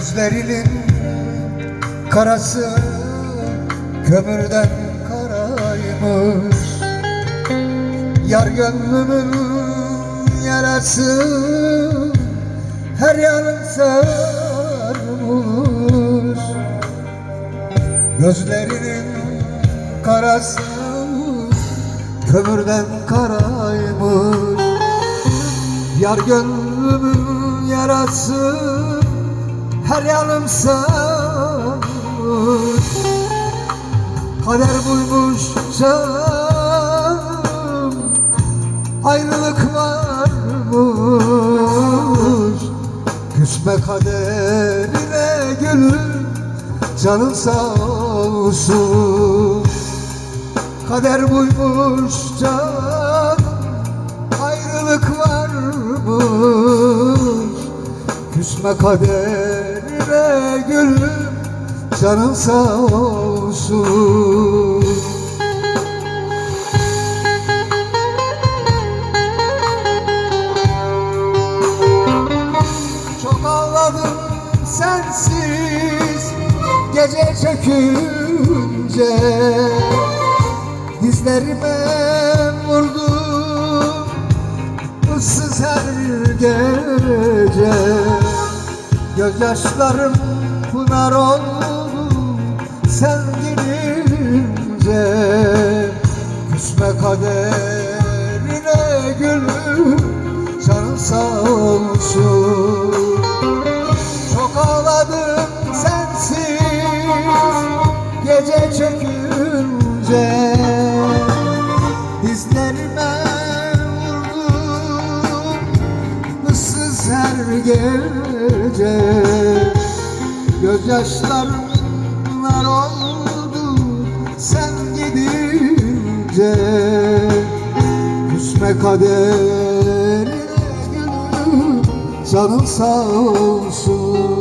Gözlerinin karası kömürden karaymış. Yar gönlümün yarası her yanım sarmış Gözlerinin karası kömürden karaymış. Yar gönlümün yarası her yanım sarmış Kader buymuş canım Ayrılık varmış Küsme kaderine gülüm Canın sağ olsun. Kader buymuş canım Ayrılık varmış Küsme gülüm Canın sağ olsun. Çok ağladım sensiz Gece çökünce. Dizlerime vurdum ıssız her gece. Gözyaşlarım pınar oldu kaderine gülüm Canın sağ olsun. Çok ağladım sensiz Gece çökünce. Dizlerime vurdum ıssız her gece. Gözyaşlarım pınar oldu sen gidince Küsme kaderine gülüm canın sağ olsun